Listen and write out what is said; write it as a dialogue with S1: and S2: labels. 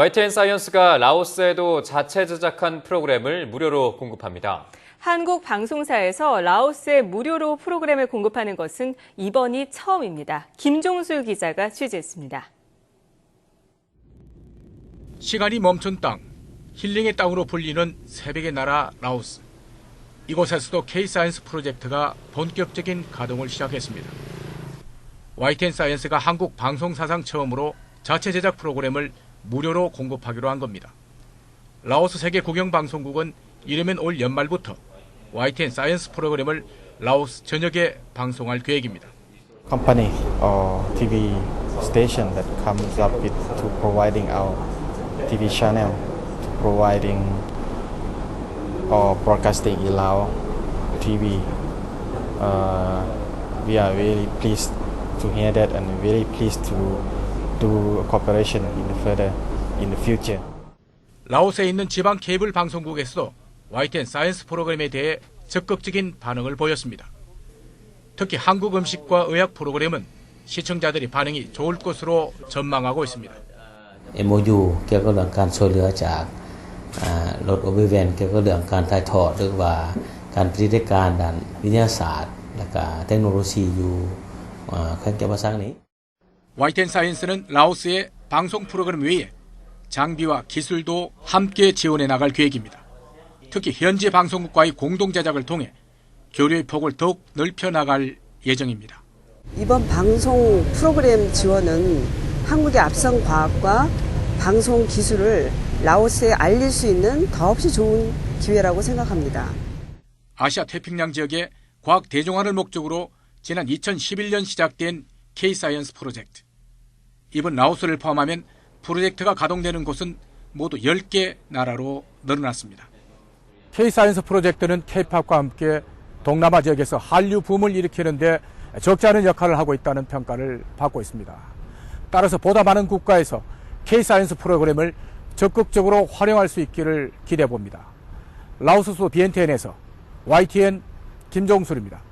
S1: YTN 사이언스가 라오스에도 자체 제작한 프로그램을 무료로 공급합니다.
S2: 한국 방송사에서 라오스에 무료로 프로그램을 공급하는 것은 이번이 처음입니다. 김종술 기자가 취재했습니다.
S3: 시간이 멈춘 땅, 힐링의 땅으로 불리는 새벽의 나라 라오스. 이곳에서도 K-사이언스 프로젝트가 본격적인 가동을 시작했습니다. YTN 사이언스가 한국 방송 사상 처음으로 자체 제작 프로그램을 무료로 공급하기로 한 겁니다. 라오스 세계 국영방송국은 이르면 올 연말부터 YTN 사이언스 프로그램을 라오스 전역에 방송할 계획입니다.
S4: company or TV station that comes up with to providing our TV channel to providing or broadcasting in Lao TV. Uh, we are very pleased to hear that and very pleased to do cooperation in the further in the future.
S3: 라오스에 있는 지방 케이블 방송국에서도 YTN 사이언스 프로그램에 대해 적극적인 반응을 보였습니다. 특히 한국 음식과 의학 프로그램은 시청자들이 반응이 좋을 것으로 전망하고 있습니다.
S5: MOU เกี่ยวกับเรื่องการช่วยเหลือจากอ่ารถโอเวอร์แวนเกี่ยวกับเรื่องการถ่ายทอดหรือว่าการปฏิบัติการด้านวิทยาศาสตร์ และก็เทคโนโลยีอยู่อ่าแขวงแก่นมาสร้างนี้
S3: YTN 사이언스는 라오스의 방송 프로그램 외에 장비와 기술도 함께 지원해 나갈 계획입니다. 특히 현지 방송국과의 공동 제작을 통해 교류의 폭을 더욱 넓혀 나갈 예정입니다.
S6: 이번 방송 프로그램 지원은 한국의 앞선 과학과 방송 기술을 라오스에 알릴 수 있는 더없이 좋은 기회라고 생각합니다.
S3: 아시아 태평양 지역의 과학 대중화를 목적으로 지난 2011년 시작된 K-사이언스 프로젝트. 이번 라오스를 포함하면 프로젝트가 가동되는 곳은 모두 10개 나라로 늘어났습니다.
S7: K-사이언스 프로젝트는 K-팝과 함께 동남아 지역에서 한류 붐을 일으키는데 적지 않은 역할을 하고 있다는 평가를 받고 있습니다. 따라서 보다 많은 국가에서 K-사이언스 프로그램을 적극적으로 활용할 수 있기를 기대해 봅니다. 라오스 수 BNTN에서 YTN 김종술입니다.